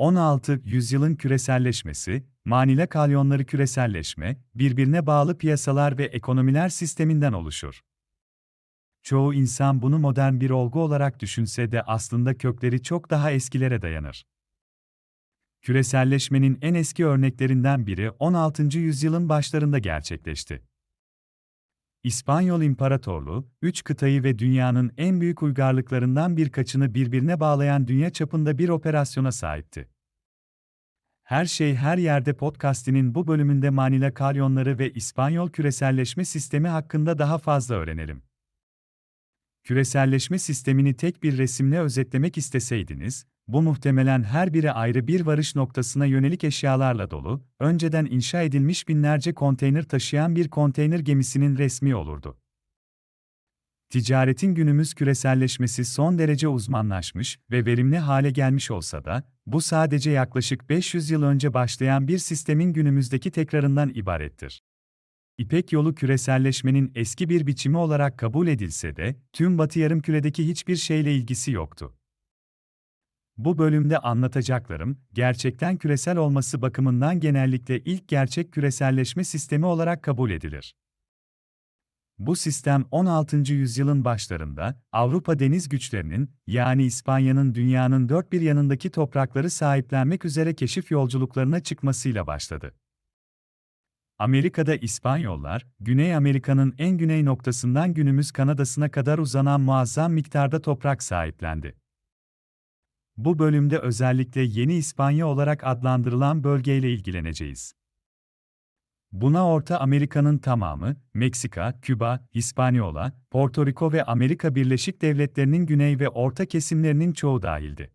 16. Yüzyılın küreselleşmesi, Manila kalyonları küreselleşme, birbirine bağlı piyasalar ve ekonomiler sisteminden oluşur. Çoğu insan bunu modern bir olgu olarak düşünse de aslında kökleri çok daha eskilere dayanır. Küreselleşmenin en eski örneklerinden biri 16. yüzyılın başlarında gerçekleşti. İspanyol İmparatorluğu, üç kıtayı ve dünyanın en büyük uygarlıklarından birkaçını birbirine bağlayan dünya çapında bir operasyona sahipti. Her şey her yerde podcast'inin bu bölümünde Manila kalyonları ve İspanyol küreselleşme sistemi hakkında daha fazla öğrenelim. Küreselleşme sistemini tek bir resimle özetlemek isteseydiniz, bu muhtemelen her biri ayrı bir varış noktasına yönelik eşyalarla dolu, önceden inşa edilmiş binlerce konteyner taşıyan bir konteyner gemisinin resmi olurdu. Ticaretin günümüz küreselleşmesi son derece uzmanlaşmış ve verimli hale gelmiş olsa da, bu sadece yaklaşık 500 yıl önce başlayan bir sistemin günümüzdeki tekrarından ibarettir. İpek yolu küreselleşmenin eski bir biçimi olarak kabul edilse de, tüm Batı yarımküredeki hiçbir şeyle ilgisi yoktu. Bu bölümde anlatacaklarım, gerçekten küresel olması bakımından genellikle ilk gerçek küreselleşme sistemi olarak kabul edilir. Bu sistem 16. yüzyılın başlarında Avrupa deniz güçlerinin yani İspanya'nın dünyanın dört bir yanındaki toprakları sahiplenmek üzere keşif yolculuklarına çıkmasıyla başladı. Amerika'da İspanyollar, Güney Amerika'nın en güney noktasından günümüz Kanada'sına kadar uzanan muazzam miktarda toprak sahiplendi. Bu bölümde özellikle Yeni İspanya olarak adlandırılan bölgeyle ilgileneceğiz. Buna Orta Amerika'nın tamamı, Meksika, Küba, Hispaniola, Porto Rico ve Amerika Birleşik Devletleri'nin güney ve orta kesimlerinin çoğu dahildi.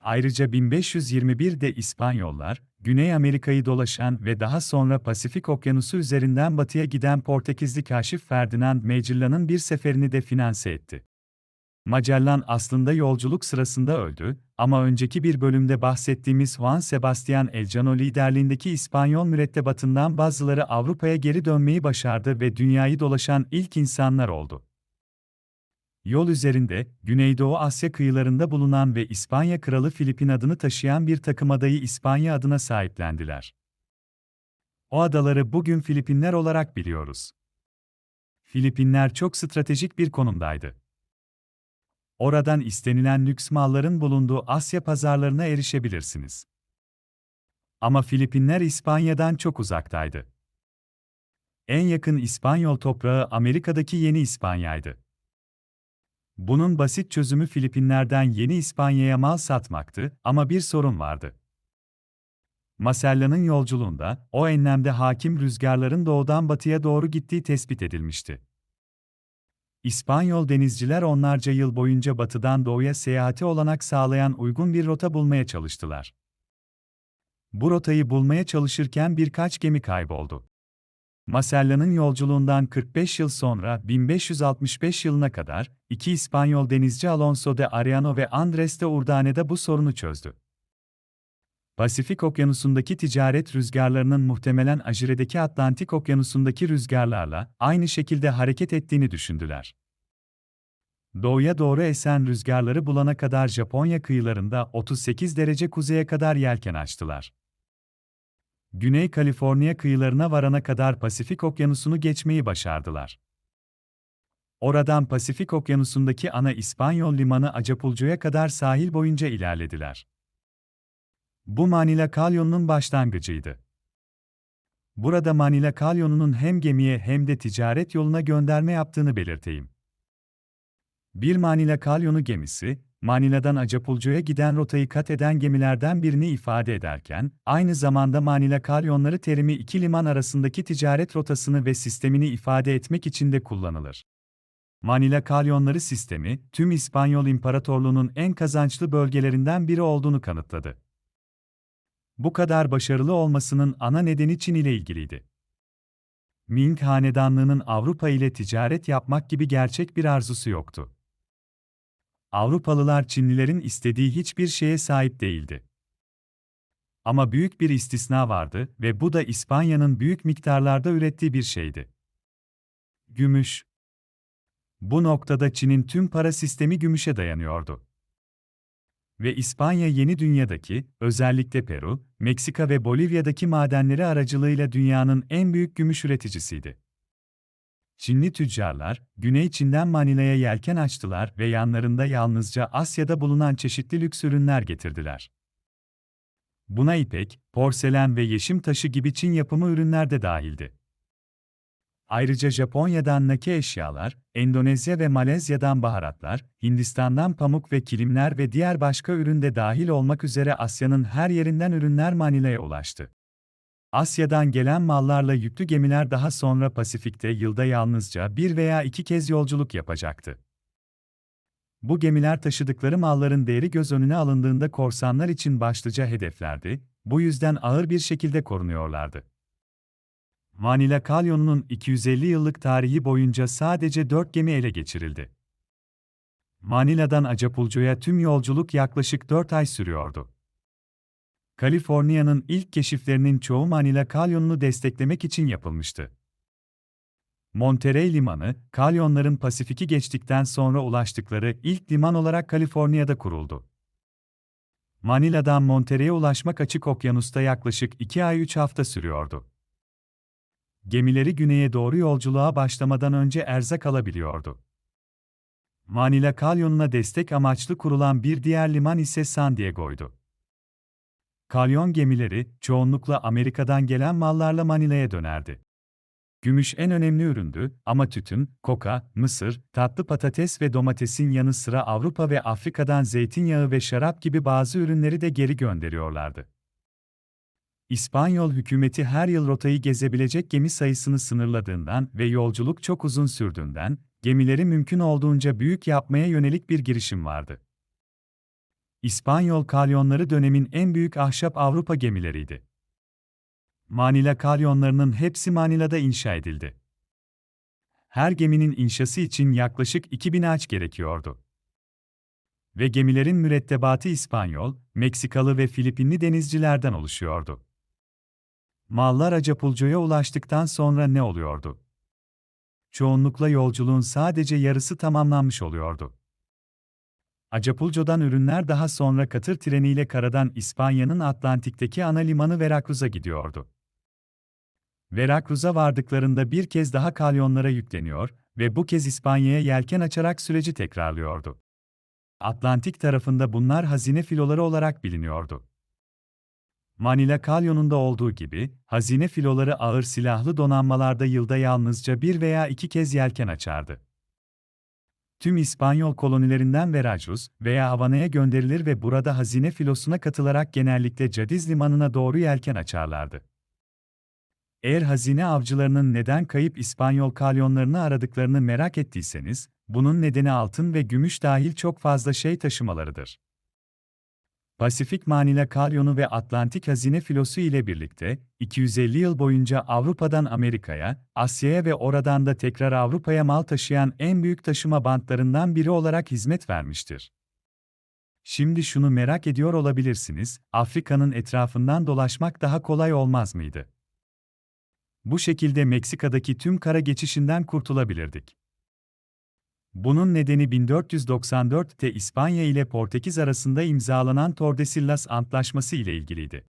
Ayrıca 1521'de İspanyollar, Güney Amerika'yı dolaşan ve daha sonra Pasifik Okyanusu üzerinden batıya giden Portekizli kaşif Ferdinand Magellan'ın bir seferini de finanse etti. Magellan aslında yolculuk sırasında öldü ama önceki bir bölümde bahsettiğimiz Juan Sebastian Elcano liderliğindeki İspanyol mürettebatından bazıları Avrupa'ya geri dönmeyi başardı ve dünyayı dolaşan ilk insanlar oldu. Yol üzerinde, Güneydoğu Asya kıyılarında bulunan ve İspanya Kralı Filipin adını taşıyan bir takım adayı İspanya adına sahiplendiler. O adaları bugün Filipinler olarak biliyoruz. Filipinler çok stratejik bir konumdaydı. Oradan istenilen lüks malların bulunduğu Asya pazarlarına erişebilirsiniz. Ama Filipinler İspanya'dan çok uzaktaydı. En yakın İspanyol toprağı Amerika'daki Yeni İspanya'ydı. Bunun basit çözümü Filipinler'den Yeni İspanya'ya mal satmaktı ama bir sorun vardı. Masella'nın yolculuğunda o enlemde hakim rüzgarların doğudan batıya doğru gittiği tespit edilmişti. İspanyol denizciler onlarca yıl boyunca batıdan doğuya seyahati olanak sağlayan uygun bir rota bulmaya çalıştılar. Bu rotayı bulmaya çalışırken birkaç gemi kayboldu. Masella'nın yolculuğundan 45 yıl sonra 1565 yılına kadar iki İspanyol denizci Alonso de Ariano ve Andres de Urdaneda bu sorunu çözdü. Pasifik Okyanusu'ndaki ticaret rüzgarlarının muhtemelen Ajire'deki Atlantik Okyanusu'ndaki rüzgarlarla aynı şekilde hareket ettiğini düşündüler. Doğuya doğru esen rüzgarları bulana kadar Japonya kıyılarında 38 derece kuzeye kadar yelken açtılar. Güney Kaliforniya kıyılarına varana kadar Pasifik Okyanusu'nu geçmeyi başardılar. Oradan Pasifik Okyanusu'ndaki ana İspanyol limanı Acapulco'ya kadar sahil boyunca ilerlediler. Bu Manila Kalyon'un başlangıcıydı. Burada Manila Kalyon'un hem gemiye hem de ticaret yoluna gönderme yaptığını belirteyim. Bir Manila Kalyonu gemisi, Manila'dan Acapulco'ya giden rotayı kat eden gemilerden birini ifade ederken, aynı zamanda Manila Kalyonları terimi iki liman arasındaki ticaret rotasını ve sistemini ifade etmek için de kullanılır. Manila Kalyonları sistemi, tüm İspanyol İmparatorluğu'nun en kazançlı bölgelerinden biri olduğunu kanıtladı. Bu kadar başarılı olmasının ana nedeni Çin ile ilgiliydi. Ming Hanedanlığı'nın Avrupa ile ticaret yapmak gibi gerçek bir arzusu yoktu. Avrupalılar Çinlilerin istediği hiçbir şeye sahip değildi. Ama büyük bir istisna vardı ve bu da İspanya'nın büyük miktarlarda ürettiği bir şeydi. Gümüş. Bu noktada Çin'in tüm para sistemi gümüşe dayanıyordu. Ve İspanya yeni dünyadaki, özellikle Peru, Meksika ve Bolivya'daki madenleri aracılığıyla dünyanın en büyük gümüş üreticisiydi. Çinli tüccarlar, Güney Çin'den Manila'ya yelken açtılar ve yanlarında yalnızca Asya'da bulunan çeşitli lüks ürünler getirdiler. Buna ipek, porselen ve yeşim taşı gibi Çin yapımı ürünler de dahildi. Ayrıca Japonya'dan nake eşyalar, Endonezya ve Malezya'dan baharatlar, Hindistan'dan pamuk ve kilimler ve diğer başka ürün de dahil olmak üzere Asya'nın her yerinden ürünler Manila'ya ulaştı. Asya'dan gelen mallarla yüklü gemiler daha sonra Pasifik'te yılda yalnızca bir veya iki kez yolculuk yapacaktı. Bu gemiler taşıdıkları malların değeri göz önüne alındığında korsanlar için başlıca hedeflerdi, bu yüzden ağır bir şekilde korunuyorlardı. Manila Kalyonu'nun 250 yıllık tarihi boyunca sadece 4 gemi ele geçirildi. Manila'dan Acapulco'ya tüm yolculuk yaklaşık 4 ay sürüyordu. Kaliforniya'nın ilk keşiflerinin çoğu Manila Kalyonu'nu desteklemek için yapılmıştı. Monterey Limanı, kalyonların Pasifik'i geçtikten sonra ulaştıkları ilk liman olarak Kaliforniya'da kuruldu. Manila'dan Monterey'e ulaşmak açık okyanusta yaklaşık 2 ay 3 hafta sürüyordu. Gemileri güneye doğru yolculuğa başlamadan önce erzak alabiliyordu. Manila Kalyonuna destek amaçlı kurulan bir diğer liman ise San Diego'ydu. Kalyon gemileri, çoğunlukla Amerika'dan gelen mallarla Manila'ya dönerdi. Gümüş en önemli üründü ama tütün, koka, mısır, tatlı patates ve domatesin yanı sıra Avrupa ve Afrika'dan zeytinyağı ve şarap gibi bazı ürünleri de geri gönderiyorlardı. İspanyol hükümeti her yıl rotayı gezebilecek gemi sayısını sınırladığından ve yolculuk çok uzun sürdüğünden, gemileri mümkün olduğunca büyük yapmaya yönelik bir girişim vardı. İspanyol kalyonları dönemin en büyük ahşap Avrupa gemileriydi. Manila kalyonlarının hepsi Manila'da inşa edildi. Her geminin inşası için yaklaşık 2000 ağaç gerekiyordu. Ve gemilerin mürettebatı İspanyol, Meksikalı ve Filipinli denizcilerden oluşuyordu. Mallar Acapulco'ya ulaştıktan sonra ne oluyordu? Çoğunlukla yolculuğun sadece yarısı tamamlanmış oluyordu. Acapulco'dan ürünler daha sonra katır treniyle karadan İspanya'nın Atlantik'teki ana limanı Veracruz'a gidiyordu. Veracruz'a vardıklarında bir kez daha kalyonlara yükleniyor ve bu kez İspanya'ya yelken açarak süreci tekrarlıyordu. Atlantik tarafında bunlar hazine filoları olarak biliniyordu. Manila Kalyon'unda olduğu gibi, hazine filoları ağır silahlı donanmalarda yılda yalnızca bir veya iki kez yelken açardı. Tüm İspanyol kolonilerinden Veracruz veya Havana'ya gönderilir ve burada hazine filosuna katılarak genellikle Cadiz limanına doğru yelken açarlardı. Eğer hazine avcılarının neden kayıp İspanyol kalyonlarını aradıklarını merak ettiyseniz, bunun nedeni altın ve gümüş dahil çok fazla şey taşımalarıdır. Pasifik Manila Kalyonu ve Atlantik Hazine Filosu ile birlikte 250 yıl boyunca Avrupa'dan Amerika'ya, Asya'ya ve oradan da tekrar Avrupa'ya mal taşıyan en büyük taşıma bantlarından biri olarak hizmet vermiştir. Şimdi şunu merak ediyor olabilirsiniz, Afrika'nın etrafından dolaşmak daha kolay olmaz mıydı? Bu şekilde Meksika'daki tüm kara geçişinden kurtulabilirdik. Bunun nedeni 1494'te İspanya ile Portekiz arasında imzalanan Tordesillas Antlaşması ile ilgiliydi.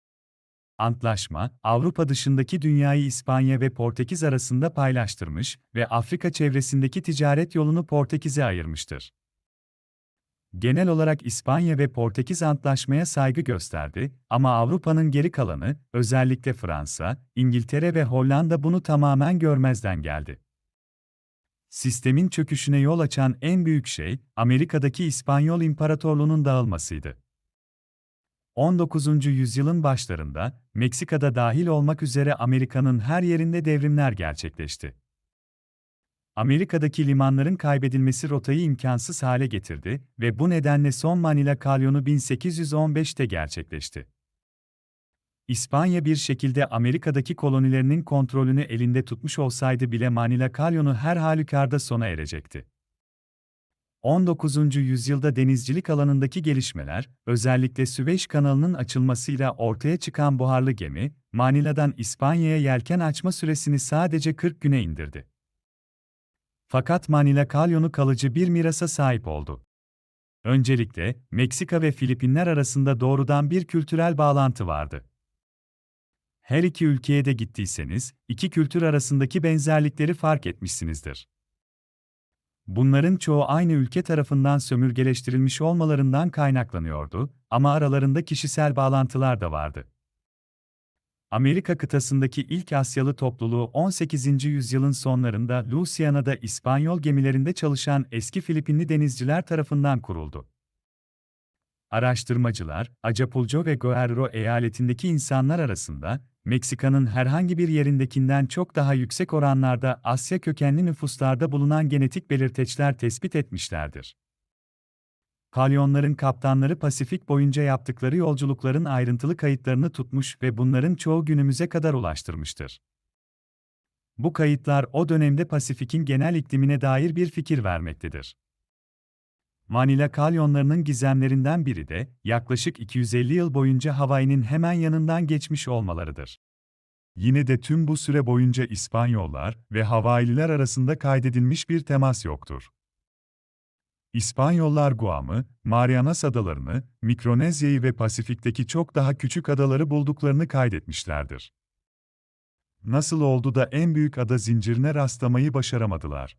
Antlaşma, Avrupa dışındaki dünyayı İspanya ve Portekiz arasında paylaştırmış ve Afrika çevresindeki ticaret yolunu Portekiz'e ayırmıştır. Genel olarak İspanya ve Portekiz antlaşmaya saygı gösterdi ama Avrupa'nın geri kalanı, özellikle Fransa, İngiltere ve Hollanda bunu tamamen görmezden geldi. Sistemin çöküşüne yol açan en büyük şey, Amerika'daki İspanyol İmparatorluğu'nun dağılmasıydı. 19. yüzyılın başlarında, Meksika'da dahil olmak üzere Amerika'nın her yerinde devrimler gerçekleşti. Amerika'daki limanların kaybedilmesi rotayı imkansız hale getirdi ve bu nedenle son Manila Kalyonu 1815'te gerçekleşti. İspanya bir şekilde Amerika'daki kolonilerinin kontrolünü elinde tutmuş olsaydı bile Manila Kalyonu her halükarda sona erecekti. 19. yüzyılda denizcilik alanındaki gelişmeler, özellikle Süveyş kanalının açılmasıyla ortaya çıkan buharlı gemi, Manila'dan İspanya'ya yelken açma süresini sadece 40 güne indirdi. Fakat Manila Kalyonu kalıcı bir mirasa sahip oldu. Öncelikle, Meksika ve Filipinler arasında doğrudan bir kültürel bağlantı vardı. Her iki ülkeye de gittiyseniz, iki kültür arasındaki benzerlikleri fark etmişsinizdir. Bunların çoğu aynı ülke tarafından sömürgeleştirilmiş olmalarından kaynaklanıyordu ama aralarında kişisel bağlantılar da vardı. Amerika kıtasındaki ilk Asyalı topluluğu 18. yüzyılın sonlarında Louisiana'da İspanyol gemilerinde çalışan eski Filipinli denizciler tarafından kuruldu. Araştırmacılar, Acapulco ve Guerrero eyaletindeki insanlar arasında, Meksika'nın herhangi bir yerindekinden çok daha yüksek oranlarda Asya kökenli nüfuslarda bulunan genetik belirteçler tespit etmişlerdir. Kalyonların kaptanları Pasifik boyunca yaptıkları yolculukların ayrıntılı kayıtlarını tutmuş ve bunların çoğu günümüze kadar ulaştırmıştır. Bu kayıtlar o dönemde Pasifik'in genel iklimine dair bir fikir vermektedir. Manila kalyonlarının gizemlerinden biri de yaklaşık 250 yıl boyunca Hawaii'nin hemen yanından geçmiş olmalarıdır. Yine de tüm bu süre boyunca İspanyollar ve Havaililer arasında kaydedilmiş bir temas yoktur. İspanyollar Guam'ı, Marianas Adalarını, Mikronezya'yı ve Pasifik'teki çok daha küçük adaları bulduklarını kaydetmişlerdir. Nasıl oldu da en büyük ada zincirine rastlamayı başaramadılar?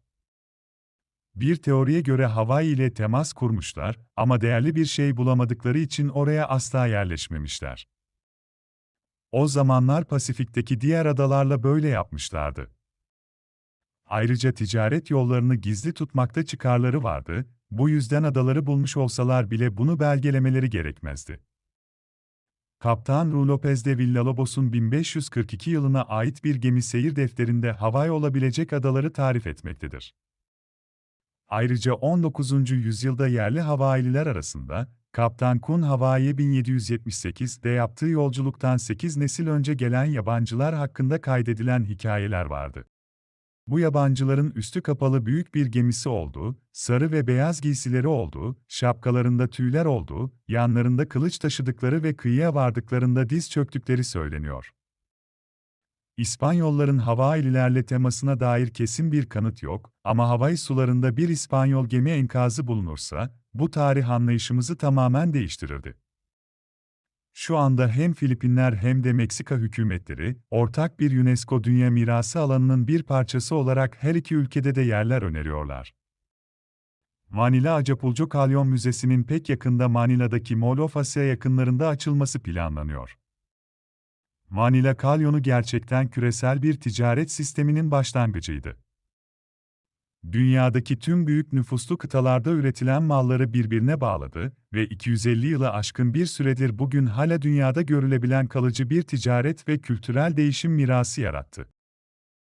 Bir teoriye göre Hawaii ile temas kurmuşlar ama değerli bir şey bulamadıkları için oraya asla yerleşmemişler. O zamanlar Pasifik'teki diğer adalarla böyle yapmışlardı. Ayrıca ticaret yollarını gizli tutmakta çıkarları vardı, bu yüzden adaları bulmuş olsalar bile bunu belgelemeleri gerekmezdi. Kaptan Ru Lopez de Villalobos'un 1542 yılına ait bir gemi seyir defterinde Hawaii olabilecek adaları tarif etmektedir. Ayrıca 19. yüzyılda yerli Havaililer arasında, Kaptan Kun Hawaii'ye 1778'de yaptığı yolculuktan 8 nesil önce gelen yabancılar hakkında kaydedilen hikayeler vardı. Bu yabancıların üstü kapalı büyük bir gemisi olduğu, sarı ve beyaz giysileri olduğu, şapkalarında tüyler olduğu, yanlarında kılıç taşıdıkları ve kıyıya vardıklarında diz çöktükleri söyleniyor. İspanyolların Havaililerle temasına dair kesin bir kanıt yok ama Hawaii sularında bir İspanyol gemi enkazı bulunursa, bu tarih anlayışımızı tamamen değiştirirdi. Şu anda hem Filipinler hem de Meksika hükümetleri, ortak bir UNESCO Dünya Mirası alanının bir parçası olarak her iki ülkede de yerler öneriyorlar. Manila Acapulco Kalyon Müzesi'nin pek yakında Manila'daki Mall of Asia yakınlarında açılması planlanıyor. Manila Kalyonu gerçekten küresel bir ticaret sisteminin başlangıcıydı. Dünyadaki tüm büyük nüfuslu kıtalarda üretilen malları birbirine bağladı ve 250 yılı aşkın bir süredir bugün hala dünyada görülebilen kalıcı bir ticaret ve kültürel değişim mirası yarattı.